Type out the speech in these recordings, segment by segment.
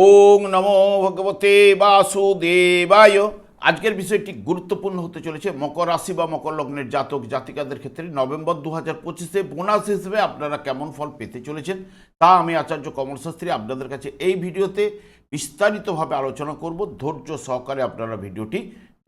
ওং নমো ভগবতে বাসুদেবায়। আজকের বিষয়টি গুরুত্বপূর্ণ হতে চলেছে। মকর রাশি বা মকর লগ্নের জাতক, জাতিকাদের ক্ষেত্রে নভেম্বর দু হাজার পঁচিশে বোনাস হিসেবে আপনারা কেমন ফল পেতে চলেছেন তা আমি আচার্য কমল শাস্ত্রী আপনাদের কাছে এই ভিডিওতে বিস্তারিতভাবে আলোচনা করব। ধৈর্য সহকারে আপনারা ভিডিওটি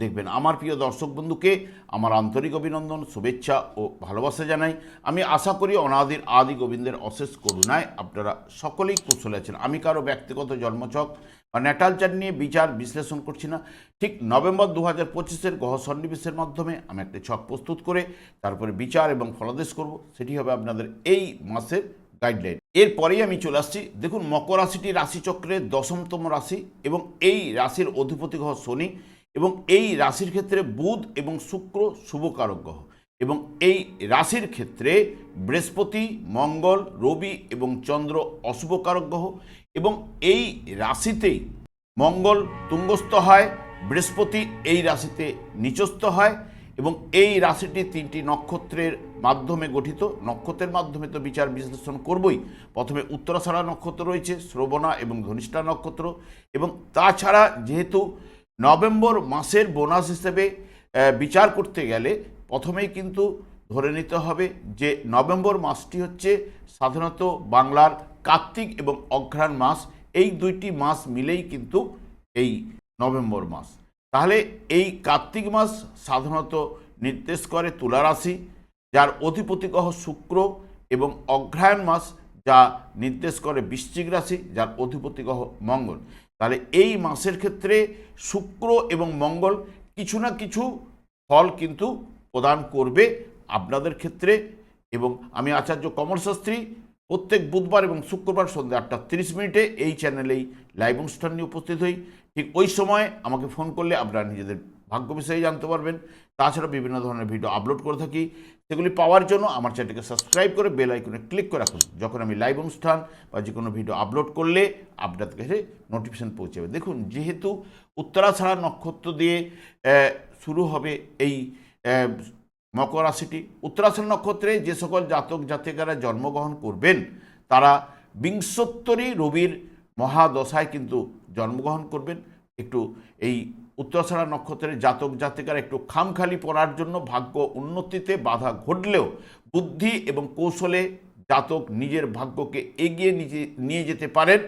দেখবেন। আমার প্রিয় দর্শক বন্ধুকে আমার আন্তরিক অভিনন্দন, শুভেচ্ছা ও ভালোবাসা জানাই। আমি আশা করি অনাদির আদি গোবিন্দের অশেষ করুণায় আপনারা সকলেই কুশলে আছেন। আমি কারও ব্যক্তিগত জন্মচক বা ন্যাটাল নিয়ে বিচার বিশ্লেষণ করছি না। ঠিক নভেম্বর দু হাজার পঁচিশের গ্রহ সন্নিবেশের মাধ্যমে আমি একটা ছক প্রস্তুত করে তারপরে বিচার এবং ফলাদেশ করব। সেটি হবে আপনাদের এই মাসের গাইডলাইন। এরপরেই আমি চলে আসছি। দেখুন, মকর রাশিটি রাশিচক্রের দশমতম রাশি এবং এই রাশির অধিপতি গ্রহ শনি। এবং এই রাশির ক্ষেত্রে বুধ এবং শুক্র শুভকারক গ্রহ। এবং এই রাশির ক্ষেত্রে বৃহস্পতি, মঙ্গল, রবি এবং চন্দ্র অশুভকারক গ্রহ। এবং এই রাশিতেই মঙ্গল তুঙ্গস্থ হয়, বৃহস্পতি এই রাশিতে নিচস্থ হয় এবং এই রাশিটি তিনটি নক্ষত্রের মাধ্যমে গঠিত। নক্ষত্রের মাধ্যমে তো বিচার বিশ্লেষণ করবই। প্রথমে উত্তরাষাঢ়া নক্ষত্র রয়েছে, শ্রবণা এবং ধনিষ্ঠা নক্ষত্র। এবং তাছাড়া যেহেতু নভেম্বর মাসের বোনাস হিসেবে বিচার করতে গেলে প্রথমেই কিন্তু ধরে নিতে হবে যে নভেম্বর মাসটি হচ্ছে সাধারণত বাংলার কার্তিক এবং অঘ্রাণ মাস। এই দুইটি মাস মিলেই কিন্তু এই নভেম্বর মাস। তাহলে এই কার্তিক মাস সাধারণত নির্দেশ করে তুলা রাশি, যার অধিপতি গ্রহ শুক্র এবং অগ্রহায়ণ মাস, যা নির্দেশ করে বৃশ্চিক রাশি, যার অধিপতি গ্রহ মঙ্গল। তাহলে এই মাসের ক্ষেত্রে শুক্র এবং মঙ্গল কিছু না কিছু ফল কিন্তু প্রদান করবে আপনাদের ক্ষেত্রে। এবং আমি আচার্য কমল শাস্ত্রী প্রত্যেক বুধবার এবং শুক্রবার সন্ধ্যা আটটা তিরিশ মিনিটে এই চ্যানেলেই লাইভ অনুষ্ঠান নিয়ে উপস্থিত হই। ঠিক ওই সময় আমাকে ফোন করলে আপনারা নিজেদের ভাগ্য বিষয়ে জানতে পারবেন। তাছাড়া বিভিন্ন ধরনের ভিডিও আপলোড করে থাকি। সেগুলি পাওয়ার জন্য আমার চ্যানেলকে সাবস্ক্রাইব করে বেল আইকনে ক্লিক করে রাখুন। যখন আমি লাইভ অনুষ্ঠান বা যে কোনো ভিডিও আপলোড করলে আপনাদের কাছে নোটিফিকেশান পৌঁছে যাবে। দেখুন, যেহেতু উত্তরাছাড়া নক্ষত্র দিয়ে শুরু হবে এই মকর রাশিটি উত্তরাষাঢ় নক্ষত্রে যে সকল জাতক জাতিকারা জন্মগ্রহণ করবেন, তারা বিংশোত্তরী রবির মহাদশায় কিন্তু জন্মগ্রহণ করবেন। একটু এই উত্তরাষাঢ়া নক্ষত্রের জাতক জাতিকার একটু খামখালি পড়ার জন্য ভাগ্য উন্নতিতে বাধা ঘটলেও বুদ্ধি এবং কৌশলে জাতক নিজের ভাগ্যকে এগিয়ে নিয়ে যেতে পারেন।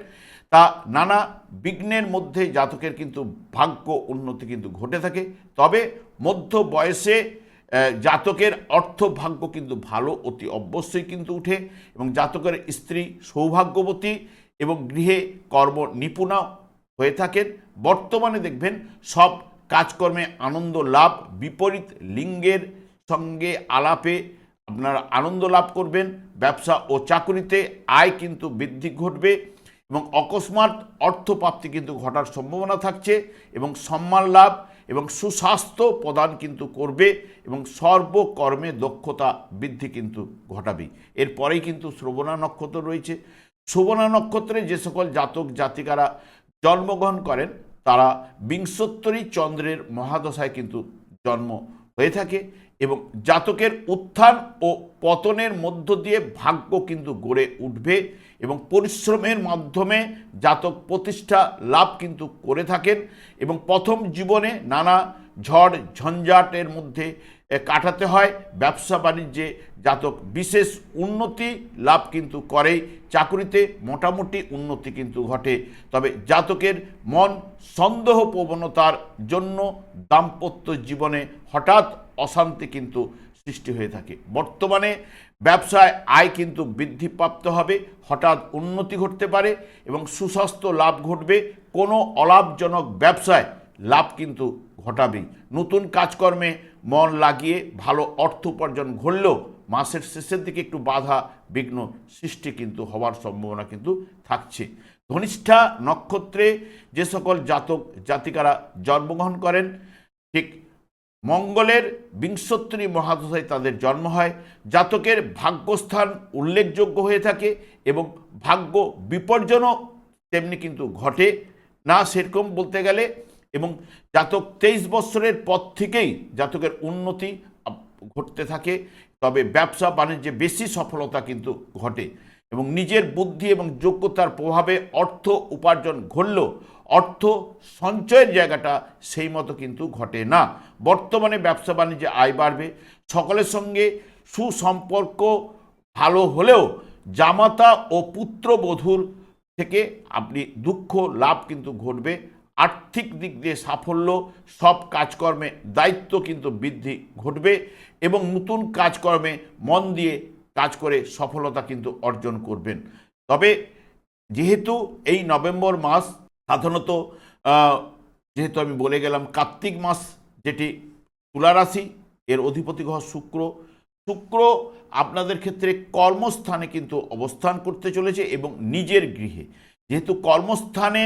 তা নানা বিঘ্নের মধ্যে জাতকের কিন্তু ভাগ্য উন্নতি কিন্তু ঘটে থাকে। তবে মধ্য বয়সে জাতকের অর্থ ভাগ্য কিন্তু ভালো, অতি অবশ্যই কিন্তু উঠে এবং জাতকের স্ত্রী সৌভাগ্যবতী এবং গৃহে কর্ম নিপুণা হয়ে থাকেন। বর্তমানে দেখবেন সব কাজকর্মে আনন্দ লাভ, বিপরীত লিঙ্গের সঙ্গে আলাপে আপনারা আনন্দ লাভ করবেন। ব্যবসা ও চাকরিতে আয় কিন্তু বৃদ্ধি ঘটবে এবং অকস্মাৎ অর্থপ্রাপ্তি কিন্তু ঘটার সম্ভাবনা থাকছে এবং সম্মান লাভ এবং সুস্বাস্থ্য প্রদান কিন্তু করবে এবং সর্বকর্মে দক্ষতা বৃদ্ধি কিন্তু ঘটাবে। এরপরেই কিন্তু শ্রবণা নক্ষত্র রয়েছে। শ্রবণা নক্ষত্রে যে সকল জাতক জাতিকারা জন্মগ্রহণ করেন, তারা বিংশোত্তরী চন্দ্রের মহাদশায় কিন্তু জন্ম হয়ে থাকে এবং জাতকের উত্থান ও পতনের মধ্য দিয়ে ভাগ্য কিন্তু গড়ে উঠবে এবং পরিশ্রমের মাধ্যমে জাতক প্রতিষ্ঠা লাভ কিন্তু করে থাকেন এবং প্রথম জীবনে নানা ঝড় ঝঞ্ঝাটের মধ্যে কাটাতে হয়। ব্যবসা বাণিজ্যে জাতক বিশেষ উন্নতি লাভ কিন্তু করেই। চাকরিতে মোটামুটি উন্নতি কিন্তু ঘটে। তবে জাতকের মন সন্দেহ প্রবণতার জন্য দাম্পত্য জীবনে হঠাৎ অশান্তি কিন্তু সৃষ্টি হয়ে থাকে। বর্তমানে ব্যবসায় আয় কিন্তু বৃদ্ধিপ্রাপ্ত হবে, হঠাৎ উন্নতি ঘটতে পারে এবং সুস্বাস্থ্য লাভ ঘটবে। কোনো অলাভজনক ব্যবসায় লাভ কিন্তু ঘটাবেই। নতুন কাজকর্মে মন লাগিয়ে ভালো অর্থ উপার্জন ঘটলেও মাসের শেষের দিকে একটু বাধা, বিঘ্ন সৃষ্টি কিন্তু হওয়ার সম্ভাবনা কিন্তু থাকছে। ধনিষ্ঠা নক্ষত্রে যে সকল জাতক, জাতিকারা জন্মগ্রহণ করেন, ঠিক মঙ্গলের বিংশোত্তরী মহাদশায় তাদের জন্ম হয়। জাতকের ভাগ্যস্থান উল্লেখযোগ্য হয়ে থাকে এবং ভাগ্য বিপর্জনও তেমনি কিন্তু ঘটে। না সেরকম বলতে গেলে এবং জাতক তেইশ বছরের পর থেকেই জাতকের উন্নতি ঘটতে থাকে। তবে ব্যবসা বাণিজ্যে বেশি সফলতা কিন্তু ঘটে এবং নিজের বুদ্ধি এবং যোগ্যতার প্রভাবে অর্থ উপার্জন ঘটলেও অর্থ সঞ্চয়ের জায়গাটা সেই মতো কিন্তু ঘটে না। বর্তমানে ব্যবসা বাণিজ্যে আয় বাড়বে। সকলের সঙ্গে সুসম্পর্ক ভালো হলেও জামাতা ও পুত্রবধূর থেকে আপনি দুঃখ লাভ কিন্তু ঘটবে। আর্থিক দিক দিয়ে সাফল্য, সব কাজকর্মে দায়িত্ব কিন্তু বৃদ্ধি ঘটবে এবং নতুন কাজকর্মে মন দিয়ে কাজ করে সফলতা কিন্তু অর্জন করবেন। তবে যেহেতু এই নভেম্বর মাস, সাধারণত যেহেতু আমি বলে গেলাম কার্তিক মাস, যেটি তুলা রাশি, এর অধিপতি গ্রহ শুক্র। শুক্র আপনাদের ক্ষেত্রে কর্মস্থানে কিন্তু অবস্থান করতে চলেছে এবং নিজের গৃহে। যেহেতু কর্মস্থানে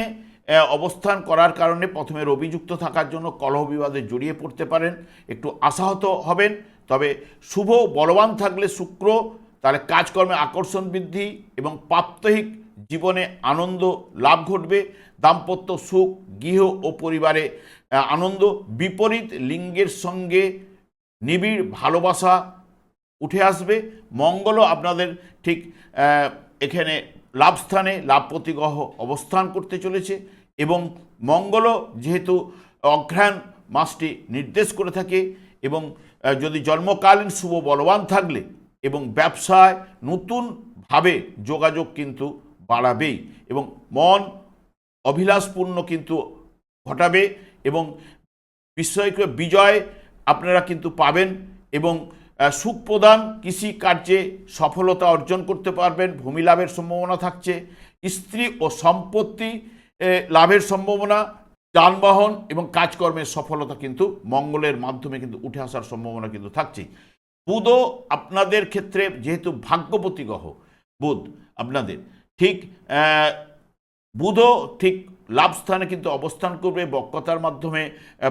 অবস্থান করার কারণে প্রথমে অভিযুক্ত থাকার জন্য কলহ বিবাদে জড়িয়ে পড়তে পারেন, একটু আশাহত হবেন। তবে শুভ বলবান থাকলে শুক্র, তাহলে কাজকর্মে আকর্ষণ বৃদ্ধি এবং প্রাত্যহিক জীবনে আনন্দ লাভ ঘটবে। দাম্পত্য সুখ, গৃহ ও পরিবারে আনন্দ বিপরীত লিঙ্গের সঙ্গে নিবিড় ভালোবাসা উঠে আসবে। মঙ্গলও আপনাদের ঠিক এখানে লাভস্থানে লাভপতি গ্রহ অবস্থান করতে চলেছে। এবং মঙ্গলও যেহেতু অঘ্রাণ মাসটি নির্দেশ করে থাকে এবং যদি জন্মকালীন শুভ বলবান থাকলে এবং ব্যবসায় নতুনভাবে যোগাযোগ কিন্তু বাড়াবেই এবং মন অভিলাষপূর্ণ কিন্তু ঘটাবে এবং বিস্ময়কে বিজয় আপনারা কিন্তু পাবেন এবং সুখ প্রদান কৃষি কার্যে সফলতা অর্জন করতে পারবেন ভূমি লাভের সম্ভাবনা থাকছে, স্ত্রী ও সম্পত্তি লাভের সম্ভাবনা, যানবাহন এবং কাজকর্মের সফলতা কিন্তু মঙ্গলের মাধ্যমে কিন্তু উঠে আসার সম্ভাবনা কিন্তু থাকছে বুধও আপনাদের ক্ষেত্রে যেহেতু ভাগ্যপতি গ্রহ বুধ আপনাদের, ঠিক বুধও ঠিক লাভ স্থানে কিন্তু অবস্থান করবে বক্রতার মাধ্যমে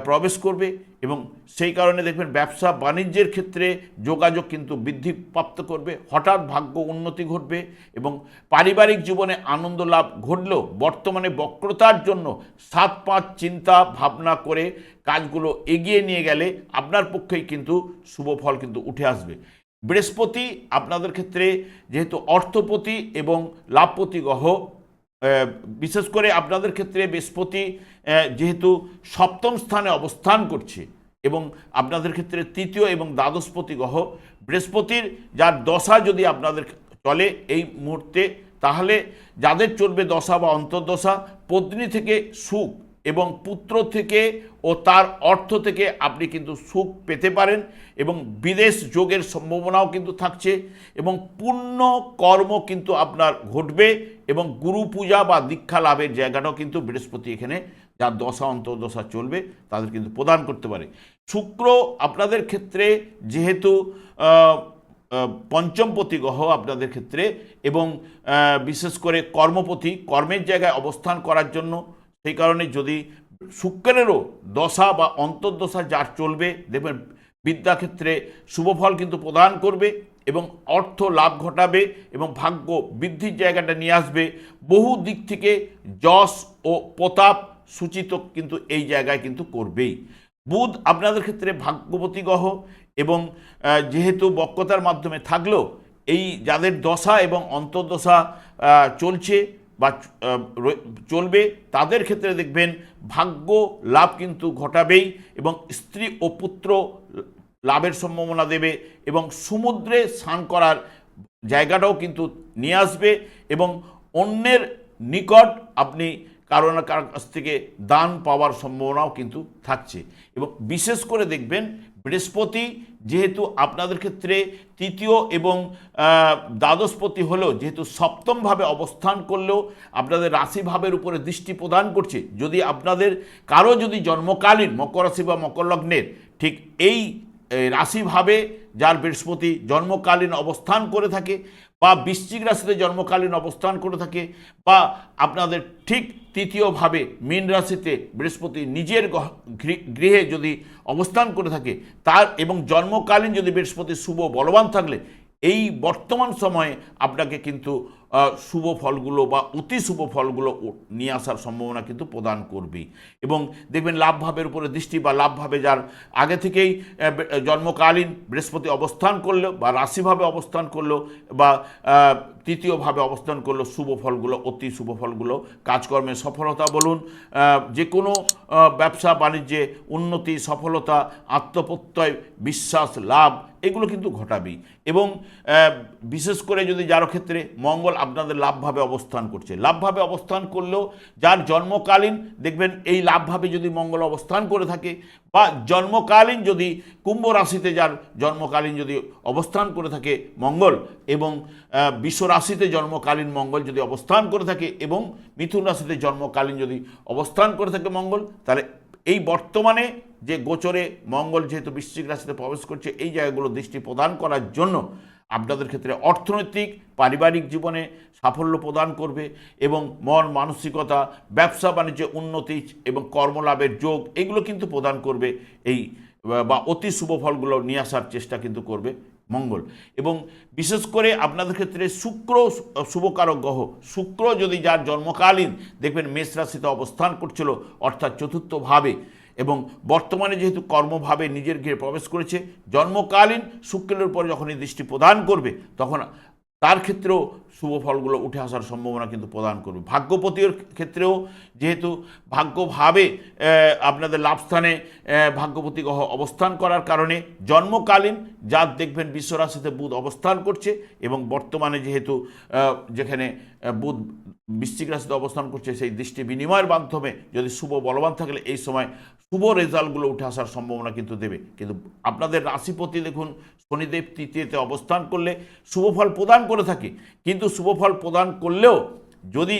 প্রবেশ করবে এবং সেই কারণে দেখবেন ব্যবসা বাণিজ্যের ক্ষেত্রে যোগাযোগ কিন্তু বৃদ্ধিপ্রাপ্ত করবে, হঠাৎ ভাগ্য উন্নতি ঘটবে এবং পারিবারিক জীবনে আনন্দ লাভ ঘটলেও বর্তমানে বক্রতার জন্য সাত পাঁচ চিন্তা ভাবনা করে কাজগুলো এগিয়ে নিয়ে গেলে আপনার পক্ষেই কিন্তু শুভ ফল কিন্তু উঠে আসবে। বৃহস্পতি আপনাদের ক্ষেত্রে যেহেতু অর্থপতি এবং লাভপতি গ্রহ বিশেষ করে আপনাদের ক্ষেত্রে বৃহস্পতি যেহেতু সপ্তম স্থানে অবস্থান করছে এবং আপনাদের ক্ষেত্রে তৃতীয় এবং দ্বাদশপতি গ্রহ, বৃহস্পতির যার দশা যদি আপনাদের চলে এই মুহূর্তে, তাহলে যাদের চলবে দশা বা অন্তর্দশা, পত্নী থেকে সুখ এবং পুত্র থেকে ও তার অর্থ থেকে আপনি কিন্তু সুখ পেতে পারেন এবং বিদেশ যোগের সম্ভাবনাও কিন্তু থাকছে এবং পূর্ণ কর্ম কিন্তু আপনার ঘটবে এবং গুরু পূজা বা দীক্ষা লাভের জায়গাটাও কিন্তু বৃহস্পতি এখানে যার দশা, অন্তর্দশা চলবে, তাদের কিন্তু প্রদান করতে পারে। শুক্র আপনাদের ক্ষেত্রে যেহেতু পঞ্চমপতি গ্রহ আপনাদের ক্ষেত্রে এবং বিশেষ করে কর্মপতি, কর্মের জায়গায় অবস্থান করার জন্য সেই কারণে যদি শুক্রেরও দশা বা অন্তর্দশা যার চলবে, দেখবেন বিদ্যাক্ষেত্রে শুভফল কিন্তু প্রদান করবে এবং অর্থ লাভ ঘটাবে এবং ভাগ্য বৃদ্ধির জায়গাটা নিয়ে আসবে। বহু দিক থেকে যশ ও প্রতাপ সূচিত কিন্তু এই জায়গায় কিন্তু করবেই। বুধ আপনাদের ক্ষেত্রে ভাগ্যবতী গ্রহ এবং যেহেতু বক্রতার মাধ্যমে থাকলেও এই যাদের দশা এবং অন্তর্দশা চলছে বা চলবে, তাদের ক্ষেত্রে দেখবেন ভাগ্য লাভ কিন্তু ঘটাবেই এবং স্ত্রী ও পুত্র লাভের সম্ভাবনা দেবে এবং সমুদ্রে স্নান করার জায়গাটাও কিন্তু নিয়ে আসবে এবং অন্যের নিকট আপনি কারও না কারোর কাছ থেকে দান পাওয়ার সম্ভাবনাও কিন্তু থাকছে। এবং বিশেষ করে দেখবেন বৃহস্পতি যেহেতু আপনাদের ক্ষেত্রে তৃতীয় এবং দ্বাদশপতি হলেও যেহেতু সপ্তমভাবে অবস্থান করলেও আপনাদের রাশিভাবের উপরে দৃষ্টি প্রদান করছে। যদি আপনাদের কারও যদি জন্মকালীন মকর রাশি বা মকর লগ্নের ঠিক এই রাশিভাবে যার বৃহস্পতি জন্মকালীন অবস্থান করে থাকে বা বৃশ্চিক রাশিতে জন্মকালীন অবস্থান করে থাকে বা আপনাদের ঠিক তৃতীয়ভাবে মীন রাশিতে বৃহস্পতি নিজের গৃহে যদি অবস্থান করে থাকে, তার এবং জন্মকালীন যদি বৃহস্পতি শুভ বলবান থাকলে, এই বর্তমান সময়ে আপনাকে কিন্তু শুভ ফলগুলো বা অতি শুভ ফলগুলো নিয়ে আসার সম্ভাবনা কিন্তু প্রদান করবে। এবং দেখবেন লাভভাবের উপরে দৃষ্টি বা লাভভাবে যার আগে থেকেই জন্মকালীন বৃহস্পতি অবস্থান করল বা রাশিভাবে অবস্থান করল বা তৃতীয়ভাবে অবস্থান করল শুভ ফলগুলো, অতি শুভ ফলগুলো কাজকর্মে সফলতা বলুন যে কোনো ব্যবসা, বাণিজ্যে উন্নতি, সফলতা, আত্মপ্রত্যয়, বিশ্বাস, লাভ এগুলো কিন্তু ঘটাবেই। এবং বিশেষ করে যদি যার ক্ষেত্রে মঙ্গল আপনাদের লাভভাবে অবস্থান করছে। লাভভাবে অবস্থান করলেও যার জন্মকালীন, দেখবেন এই লাভভাবে যদি মঙ্গল অবস্থান করে থাকে বা জন্মকালীন যদি কুম্ভ রাশিতে যার জন্মকালীন যদি অবস্থান করে থাকে মঙ্গল এবং বিশ্ব রাশিতে জন্মকালীন মঙ্গল যদি অবস্থান করে থাকে এবং মিথুন রাশিতে জন্মকালীন যদি অবস্থান করে থাকে মঙ্গল, তাহলে এই বর্তমানে যে গোচরে মঙ্গল যেহেতু বৃশ্চিক রাশিতে প্রবেশ করছে, এই জায়গাগুলো দৃষ্টি প্রদান করার জন্য আপনাদের ক্ষেত্রে অর্থনৈতিক, পারিবারিক জীবনে সাফল্য প্রদান করবে এবং মন মানসিকতা, ব্যবসা বাণিজ্যে উন্নতি এবং কর্মলাভের যোগ, এগুলো কিন্তু প্রদান করবে। এই, বা অতি শুভ ফলগুলো নিয়ে আসার চেষ্টা কিন্তু করবে মঙ্গল। এবং বিশেষ করে আপনাদের ক্ষেত্রে শুক্র, শুভকারক গ্রহ, শুক্র যদি যার জন্মকালীন, দেখবেন মেষ রাশিতে অবস্থান করছিল, অর্থাৎ চতুর্থভাবে এবং বর্তমানে যেহেতু কর্মভাবে নিজের ঘিরে প্রবেশ করেছে, জন্মকালীন শুক্রের উপর যখন এই দৃষ্টি প্রদান করবে, তখন তার ক্ষেত্রেও শুভ ফলগুলো উঠে আসার সম্ভাবনা কিন্তু প্রদান করবে। ভাগ্যপতির ক্ষেত্রেও যেহেতু ভাগ্যভাবে আপনাদের লাভস্থানে ভাগ্যপতি গ্রহ অবস্থান করার কারণে জন্মকালীন যার দেখবেন বিশ্বরাশিতে বুধ অবস্থান করছে এবং বর্তমানে যেহেতু যেখানে বুধ বৃশ্চিক রাশিতে অবস্থান করছে সেই দৃষ্টি বিনিময়ের মাধ্যমে যদি শুভ বলবান থাকলে এই সময় শুভ রেজাল্টগুলো উঠে আসার সম্ভাবনা কিন্তু দেবে। কিন্তু আপনাদের রাশিপতি দেখুন, শনিদেব তৃতীয়তে অবস্থান করলে শুভফল প্রদান করে থাকে। কিন্তু শুভফল প্রদান করলেও যদি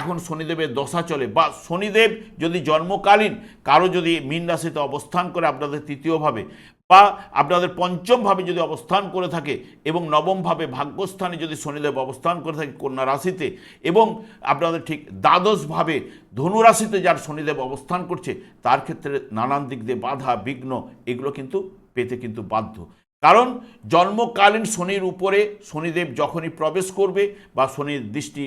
এখন শনিদেবের দশা চলে বা শনিদেব যদি জন্মকালীন কারও যদি মীন রাশিতে অবস্থান করে আপনাদের তৃতীয়ভাবে বা আপনাদের পঞ্চমভাবে যদি অবস্থান করে থাকে এবং নবমভাবে ভাগ্যস্থানে যদি শনিদেব অবস্থান করে থাকে কন্যা রাশিতে এবং আপনাদের ঠিক দ্বাদশভাবে ধনু রাশিতে যার শনিদেব অবস্থান করছে, তার ক্ষেত্রে নানান দিক দিয়ে বাধা, বিঘ্ন, এগুলো কিন্তু পেতে কিন্তু বাধ্য। কারণ জন্মকালীন শনির উপরে শনিদেব যখনই প্রবেশ করবে বা শনির দৃষ্টি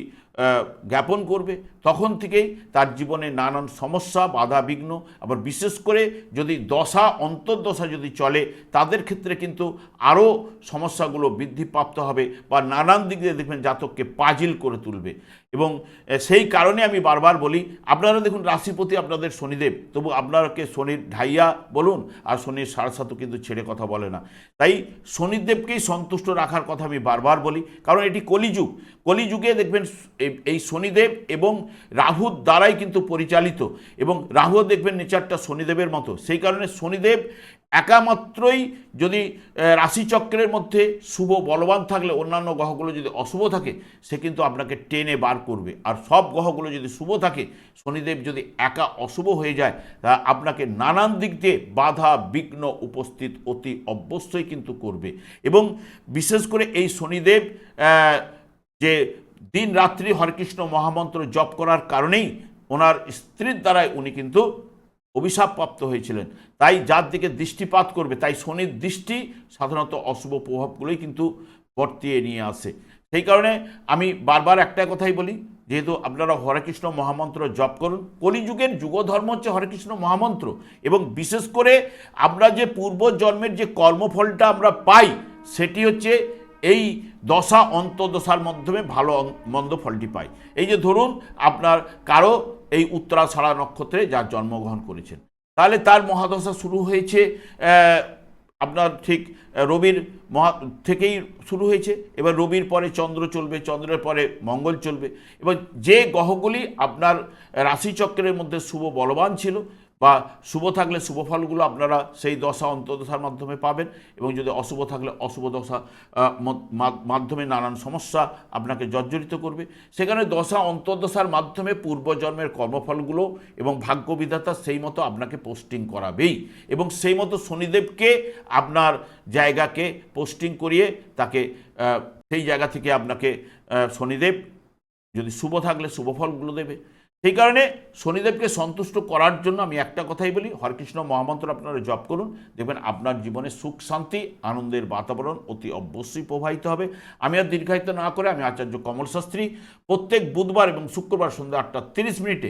জ্ঞাপন করবে তখন থেকেই তার জীবনে নানান সমস্যা, বাধা, বিঘ্ন। আবার বিশেষ করে যদি দশা, অন্তর্দশা যদি চলে, তাদের ক্ষেত্রে কিন্তু আরও সমস্যাগুলো বৃদ্ধিপ্রাপ্ত হবে বা নানান দিক দিয়ে দেখবেন জাতককে পাজিল করে তুলবে। এবং সেই কারণে আমি বারবার বলি, আপনারা দেখুন রাশিপতি আপনাদের শনিদেব, তবু আপনাকে শনির ঢাইয়া বলুন, আর শনির সারসাতও কিন্তু ছেড়ে কথা বলে না। তাই শনিদেবকেই সন্তুষ্ট রাখার কথা আমি বারবার বলি, কারণ এটি কলিযুগ। কলিযুগে দেখবেন এই শনিদেব এবং রাহুর দ্বারাই কিন্তু পরিচালিত। এবং রাহু দেখবেন নেচারটা শনিদেবের মতো। সেই কারণে শনিদেব একামাত্রই যদি রাশিচক্রের মধ্যে শুভ বলবান থাকলে, অন্যান্য গ্রহগুলো যদি অশুভ থাকে, সে কিন্তু আপনাকে টেনে বার করবে। আর সব গ্রহগুলো যদি শুভ থাকে, শনিদেব যদি একা অশুভ হয়ে যায়, তা আপনাকে নানান দিক দিয়ে বাধা, বিঘ্ন উপস্থিত অতি অবশ্যই কিন্তু করবে। এবং বিশেষ করে এই শনিদেব যে দিন রাত্রি হরেকৃষ্ণ মহামন্ত্র জপ করার কারণেই ওনার স্ত্রীর দ্বারাই উনি কিন্তু অভিশাপপ্রাপ্ত হয়েছিলেন। তাই যার দিকে দৃষ্টিপাত করবে, তাই শনির দৃষ্টি সাধারণত অশুভ প্রভাবগুলোই কিন্তু বর্তিয়ে নিয়ে আসে। সেই কারণে আমি বারবার একটা কথাই বলি, যেহেতু আপনারা হরেকৃষ্ণ মহামন্ত্র জপ করুন কলিযুগের যুগধর্ম হচ্ছে হরেকৃষ্ণ মহামন্ত্র এবং বিশেষ করে আমরা যে পূর্বজন্মের যে কর্মফলটা আমরা পাই, সেটি হচ্ছে এই দশা অন্তদশার মাধ্যমে ভালো মন্দ ফলটি পাই এই যে ধরুন, আপনার কারও এই উত্তরা ছাড়া নক্ষত্রে যার জন্মগ্রহণ করেছেন। তাহলে তার মহাদশা শুরু হয়েছে আপনার ঠিক রবির মহা, থেকেই শুরু হয়েছে। এবার রবির পরে চন্দ্র চলবে, চন্দ্রের পরে মঙ্গল চলবে। এবং যে গ্রহগুলি আপনার রাশিচক্রের মধ্যে শুভ বলবান ছিল বা শুভ থাকলে শুভ ফলগুলো আপনারা সেই দশা অন্তর্দশার মাধ্যমে পাবেন এবং যদি অশুভ থাকলে অশুভ দশা মাধ্যমে নানান সমস্যা আপনাকে জর্জরিত করবে। সেখানে দশা অন্তর্দশার মাধ্যমে পূর্বজন্মের কর্মফলগুলো এবং ভাগ্যবিধাতা সেই মতো আপনাকে পোস্টিং করাবেই এবং সেই মতো শনিদেবকে আপনার জায়গাকে পোস্টিং করিয়ে তাকে সেই জায়গা থেকে আপনাকে শনিদেব যদি শুভ থাকলে শুভ ফলগুলো দেবে। সেই কারণে শনিদেবকে সন্তুষ্ট করার জন্য আমি একটা কথাই বলি, হরকৃষ্ণ মহামন্ত্র আপনারা জপ করুন। দেখবেন আপনার জীবনে সুখ, শান্তি, আনন্দের বাতাবরণ অতি অবশ্যই প্রবাহিত হবে। আমি আর দীর্ঘায়িত না করে আমি আচার্য কমল শাস্ত্রী প্রত্যেক বুধবার এবং শুক্রবার সন্ধ্যা আটটা তিরিশ মিনিটে